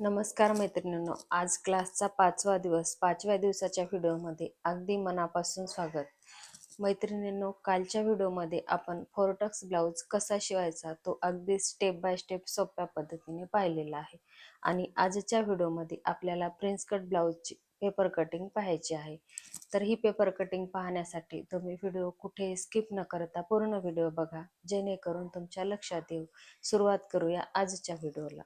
नमस्कार मैत्रिणींनो. आज क्लासचा पाचवा दिवस पाचव्या दिवसाच्या व्हिडिओमध्ये अगदी मनापासून स्वागत. मैत्रिणींनो कालच्या व्हिडिओमध्ये आपण फोरटक्स ब्लाऊज कसा शिवायचा तो अगदी स्टेप बाय स्टेप सोप्या पद्धतीने पाहिलेला आहे. आणि आजच्या व्हिडिओमध्ये आपल्याला प्रिन्स कट ब्लाऊजची पेपर कटिंग पाहायची आहे. तर ही पेपर कटिंग पाहण्यासाठी तुम्ही व्हिडिओ कुठे स्किप न करता पूर्ण व्हिडिओ बघा जेणेकरून तुमच्या लक्षात येऊ. सुरुवात करूया आजच्या व्हिडिओला.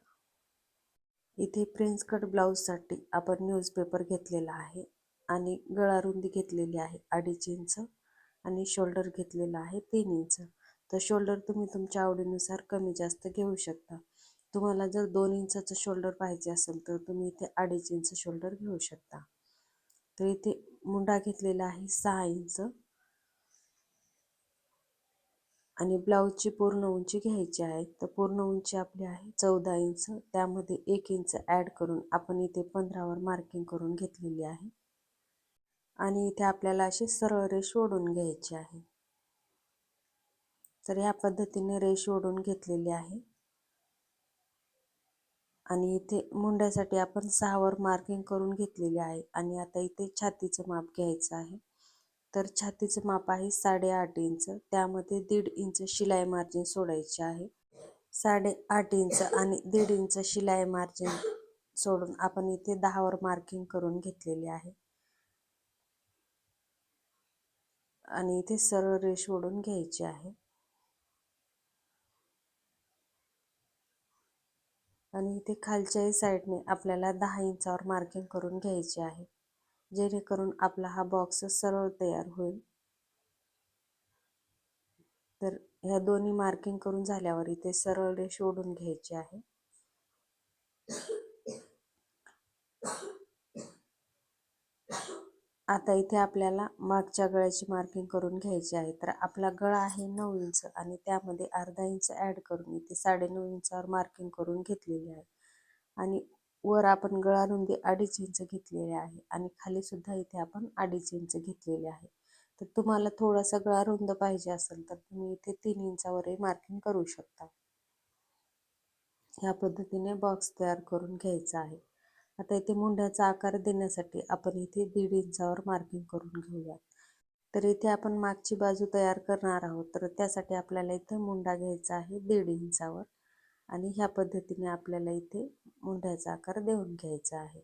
इथे प्रिन्स कट ब्लाऊजसाठी आपण न्यूजपेपर घेतलेला आहे आणि गळा रुंदी घेतलेली आहे अडीच इंच आणि शोल्डर घेतलेला आहे तीन इंच. तर शोल्डर तुम्ही तुमच्या आवडीनुसार कमी जास्त घेऊ शकता. तुम्हाला जर दोन इंचाचं शोल्डर पाहिजे असेल तर तुम्ही इथे अडीच इंच शोल्डर घेऊ शकता. तर इथे मुंडा घेतलेला आहे सहा इंच. आणि ब्लाऊजची पूर्ण उंची घ्यायची आहे. तर पूर्ण उंची आपली आहे चौदा इंच. त्यामध्ये एक इंच ॲड करून आपण इथे पंधरावर मार्किंग करून घेतलेली आहे. आणि इथे आपल्याला अशी सरळ रेष ओढून घ्यायची आहे. तर ह्या पद्धतीने रेष ओढून घेतलेली आहे. आणि इथे मुंड्यासाठी आपण सहावर मार्किंग करून घेतलेली आहे. आणि आता इथे छातीचं माप घ्यायचं आहे. तर छातीचं माप आहे साडेआठ इंच. त्यामध्ये दीड इंच शिलाई मार्जिन सोडायचे आहे. साडेआठ इंच आणि दीड इंच शिलाई मार्जिन सोडून आपण इथे दहावर मार्किंग करून घेतलेले आहे. आणि इथे सरळ रेष ओढून घ्यायची आहे. आणि इथे खालच्याही साईडने आपल्याला दहा इंचावर मार्किंग करून घ्यायचे आहे. जेणेकरून आपला हा बॉक्स सरळ तयार होईल. तर ह्या दोन्ही मार्किंग करून झाल्यावर इथे सरळ रेष ओढून घ्यायची आहे. आता इथे आपल्याला मागच्या गळ्याची मार्किंग करून घ्यायची आहे. तर आपला गळा आहे नऊ इंच आणि त्यामध्ये अर्धा इंच ॲड करून इथे साडेनऊ इंचावर मार्किंग करून घेतलेली आहे. आणि वर आपण गळा रुंदी अडीच इंच घेतलेले आहे आणि खाली सुद्धा इथे आपण अडीच इंच घेतलेले आहे. तर तुम्हाला थोडासा गळा रुंद पाहिजे असेल तर तुम्ही इथे तीन इंचावरही मार्किंग करू शकता. ह्या पद्धतीने बॉक्स तयार करून घ्यायचा आहे. आता इथे मुंड्याचा आकार देण्यासाठी आपण इथे दीड इंचावर मार्किंग करून घेऊयात तर इथे आपण मागची बाजू तयार करणार आहोत. तर त्यासाठी आपल्याला इथे मुंडा घ्यायचा आहे दीड इंचावर. आणि ह्या पद्धतीने आपल्याला इथे मुंड्याचा आकार देऊन घ्यायचा आहे.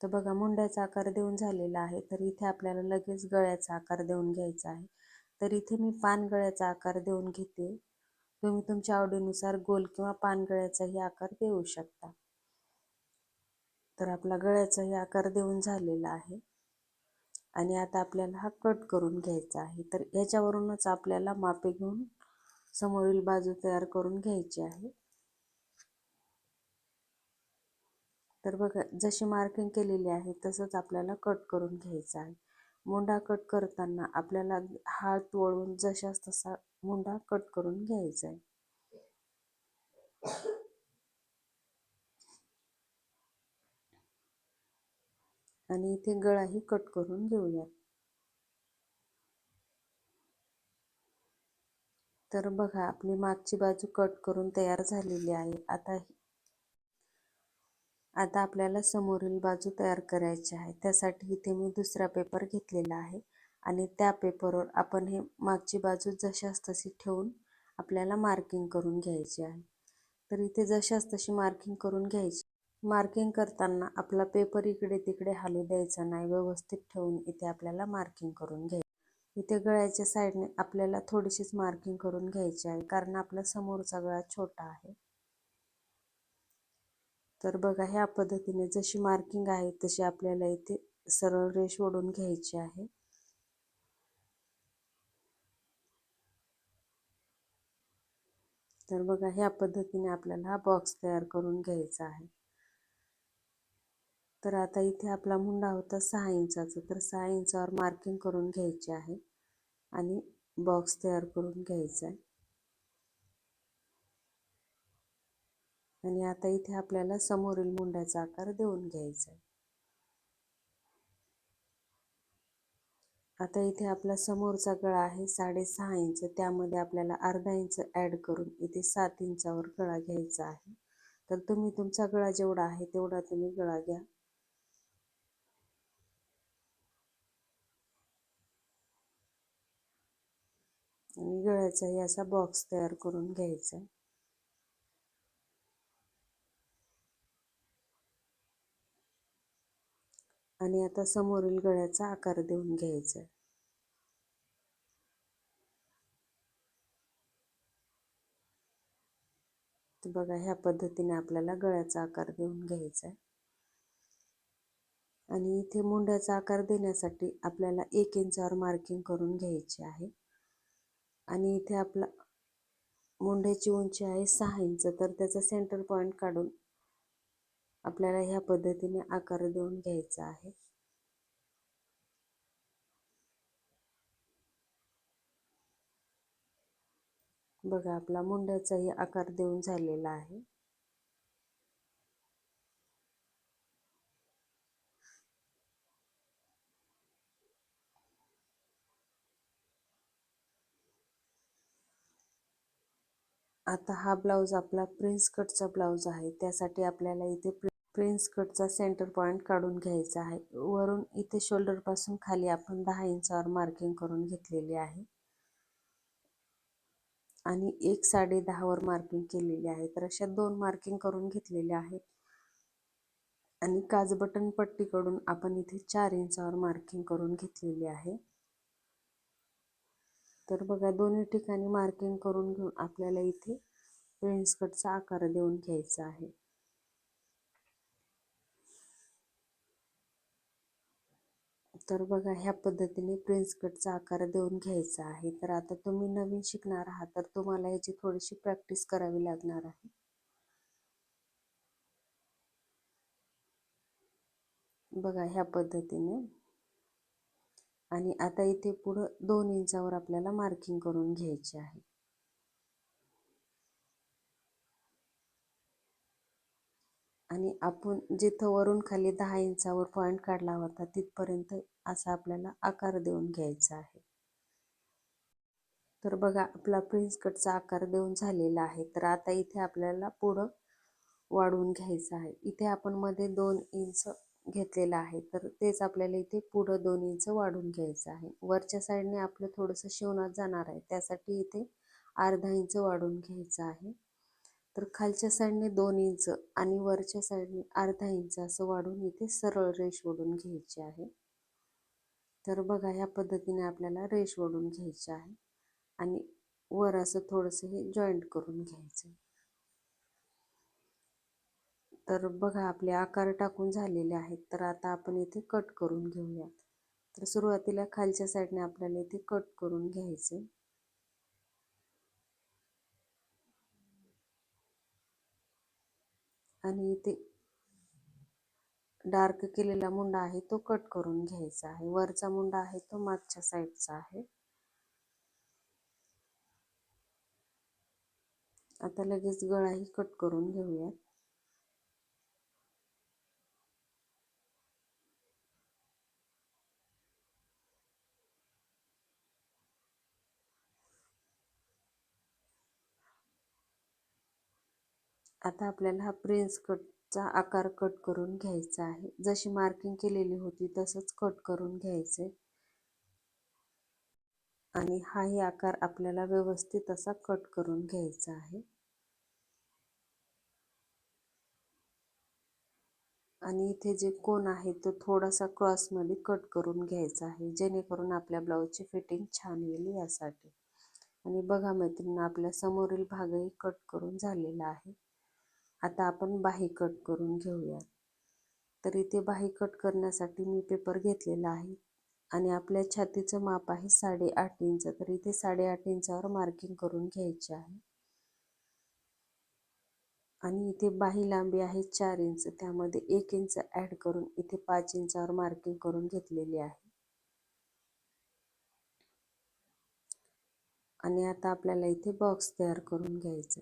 तर बघा मुंड्याचा आकार देऊन झालेला आहे. तर इथे आपल्याला लगेच गळ्याचा आकार देऊन घ्यायचा आहे. तर इथे मी पानगळ्याचा आकार देऊन घेते. तुम्ही तुमच्या आवडीनुसार गोल किंवा पानगळ्याचाही आकार देऊ शकता. तर आपला गळ्याचाही आकार देऊन झालेला आहे. आणि आता आपल्याला हा कट करून घ्यायचा आहे. तर याच्यावरूनच आपल्याला मापे घेऊन समोरील बाजू तयार करून घ्यायची आहे. तर बघा जशी मार्किंग केलेली आहे तसंच आपल्याला कट करून घ्यायचं आहे. मुंडा कट करताना आपल्याला हात वळून जशाच तसा मुंडा कट करून घ्यायचा आहे. आणि इथे गळाही कट करून घेऊयात. तर बघा आपली मागची बाजू कट करून तयार झालेली आहे. आता आता आपल्याला समोरील बाजू तयार करायची आहे. त्यासाठी इथे मी दुसरा पेपर घेतलेला आहे आणि त्या पेपरवर आपण हे मागची बाजू जशाच तशी ठेवून आपल्याला मार्किंग करून घ्यायची आहे. तर इथे जशाच तशी मार्किंग करून घ्यायची. मार्किंग करताना आपला पेपर इकडे तिकडे हालू द्यायचा नाही. व्यवस्थित ठेवून इथे आपल्याला मार्किंग करून घ्यायचं. इथे गळ्याच्या साईडने आपल्याला थोडीशीच मार्किंग करून घ्यायची आहे कारण आपला समोरचा गळा छोटा आहे. तर बघा ह्या पद्धतीने जशी मार्किंग आहे तशी आपल्याला इथे सरळ रेष ओढून घ्यायची आहे. तर बघा ह्या पद्धतीने आपल्याला हा बॉक्स तयार करून घ्यायचा आहे. तर आता इथे आपला मुंडा होता सहा इंचाचा. तर सहा इंचावर मार्किंग करून घ्यायचे आहे आणि बॉक्स तयार करून घ्यायचा आहे. आणि आता इथे आपल्याला समोरील मुंड्याचा आकार देऊन घ्यायचा आहे. आता इथे आपला समोरचा गळा आहे साडेसहा इंच. त्यामध्ये आपल्याला अर्धा इंच ॲड करून इथे सात इंचावर गळा घ्यायचा आहे. तर तुम्ही तुमचा गळा जेवढा आहे तेवढा तुम्ही गळा घ्या. आणि गळ्याचाही असा बॉक्स तयार करून घ्यायचा. आणि आता समोरील गळ्याचा आकार देऊन घ्यायचा. बघा ह्या पद्धतीने आपल्याला गळ्याचा आकार देऊन घ्यायचा. आहे आणि इथे मुंड्याचा आकार देण्यासाठी आपल्याला एक इंचावर मार्किंग करून घ्यायची आहे. आणि इथे आपला मुंड्याची उंची आहे सहा इंच. तर त्याचा सेंटर पॉईंट काढून आपल्याला ह्या पद्धतीने आकार देऊन घ्यायचा आहे. बघा आपला मुंड्याचाही आकार देऊन झालेला आहे. आता हा ब्लाऊज आपला प्रिन्स कटचा ब्लाऊज आहे. त्यासाठी आपल्याला इथे प्रिन्स कटचा सेंटर पॉईंट काढून घ्यायचा आहे. वरून इथे शोल्डरपासून खाली आपण दहा इंचावर मार्किंग करून घेतलेली आहे. आणि एक साडे दहावर मार्किंग केलेली आहे. तर अशा दोन मार्किंग करून घेतलेल्या आहेत. आणि काजबटन पट्टीकडून आपण इथे चार इंचावर मार्किंग करून घेतलेली आहे. तर बघा दोन्ही ठिकाणी मार्किंग करून घेऊन आपल्याला इथे प्रिन्स कटचा आकार देऊन घ्यायचा आहे. तर बघा ह्या पद्धतीने प्रिन्स कटचा आकार देऊन घ्यायचा आहे. तर आता तुम्ही नवीन शिकणार आहात तर तुम्हाला याची थोडीशी प्रॅक्टिस करावी लागणार आहे. बघा ह्या पद्धतीने आणि आता इथे पुढं दोन इंचावर आपल्याला मार्किंग करून घ्यायचे आहे. आणि आपण जिथं वरून खाली दहा इंचावर पॉईंट काढला होता तिथपर्यंत असा आपल्याला आकार देऊन घ्यायचा आहे. तर बघा आपला प्रिन्स कटचा आकार देऊन झालेला आहे. तर आता इथे आपल्याला पुढं वाढवून घ्यायचं आहे. इथे आपण मध्ये दोन इंच घेतलेलं आहे. तर तेच आपल्याला इथे पुढं दोन इंच घ्यायचं आहे. वरच्या साईडने आपलं थोडंसं शिवणात जाणार आहे. त्यासाठी इथे अर्धा इंच वाढवून घ्यायचं आहे. तर खालच्या साईडने दोन इंच आणि वरच्या साईडने अर्धा इंच असं वाढून इथे सरळ रेष ओढून घ्यायची आहे. तर बघा ह्या पद्धतीने आपल्याला रेष ओढून घ्यायची आहे आणि वर असं थोडंसं हे जॉईंट करून घ्यायचं तर बघा आपले आकार टाकून झालेले आहेत. तर आता आपण इथे कट करून घेऊया तर सुरुवातीला खालच्या साईडने आपल्याला इथे कट करून घ्यायचे. आणि इथे डार्क केलेला मुंडा आहे तो कट करून घ्यायचा आहे. वरचा मुंडा आहे तो मागच्या साईडचा आहे. आता लगेच गळाही कट करून घेऊयात. आता आपल्याला हा प्रिन्स कटचा आकार कट करून घ्यायचा आहे. जशी मार्किंग केलेली होती तसंच कट करून घ्यायचे. आणि हाही आकार आपल्याला व्यवस्थित असा कट करून घ्यायचा आहे. आणि इथे जे कोण आहे तो थोडासा क्रॉसमध्ये कट करून घ्यायचा आहे जेणेकरून आपल्या ब्लाऊजची फिटिंग छान येईल यासाठी. आणि बघा मैत्रिणी आपल्या समोरील भागही कट करून झालेला आहे. आता आपण बाही कट करून घेऊया तर इथे बाही कट करण्यासाठी मी पेपर घेतलेला आहे आणि आपल्या छातीचं माप आहे साडेआठ इंच तर इथे साडेआठ इंचावर मार्किंग करून घ्यायचे आहे. आणि इथे बाही लांबी आहे चार इंच त्यामध्ये एक इंच ॲड करून इथे पाच इंचावर मार्किंग करून घेतलेली आहे. आणि आता आपल्याला इथे बॉक्स तयार करून घ्यायचं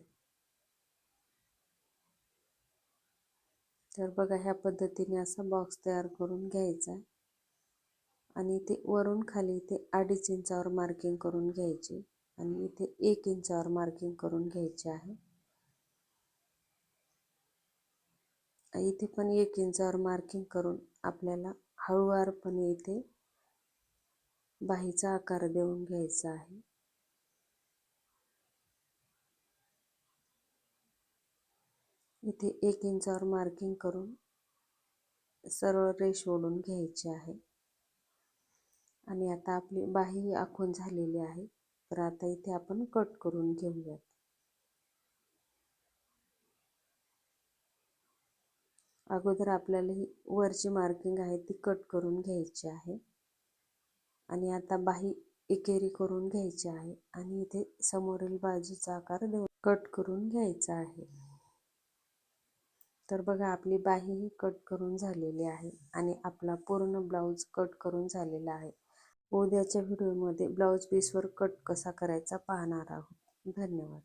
तर बघा ह्या पद्धतीने असा बॉक्स तयार करून घ्यायचा आणि इथे वरून खाली इथे अडीच इंचावर मार्किंग करून घ्यायची आणि इथे एक इंचावर मार्किंग करून घ्यायचे आहे. इथे पण एक इंचावर मार्किंग करून आपल्याला हळूवारपणे इथे बाहीचा आकार देऊन घ्यायचा आहे. इथे एक इंचावर मार्किंग करून सरळ रेष ओढून घ्यायची आहे. आणि आता आपली बाही आखून झालेली आहे. तर आता इथे आपण कट करून घेऊयात. अगोदर आपल्याला ही वरची मार्किंग आहे ती कट करून घ्यायची आहे. आणि आता बाही एकेरी करून घ्यायची आहे. आणि इथे समोरील बाजूचा आकार देऊन कट करून घ्यायचा आहे. तर बघा आपली बाहीही कट करून झालेली आहे आणि आपला पूर्ण ब्लाऊज कट करून झालेला आहे. उद्याच्या व्हिडिओमध्ये ब्लाऊज पीसवर कट कसा करायचा पाहणार आहोत. धन्यवाद.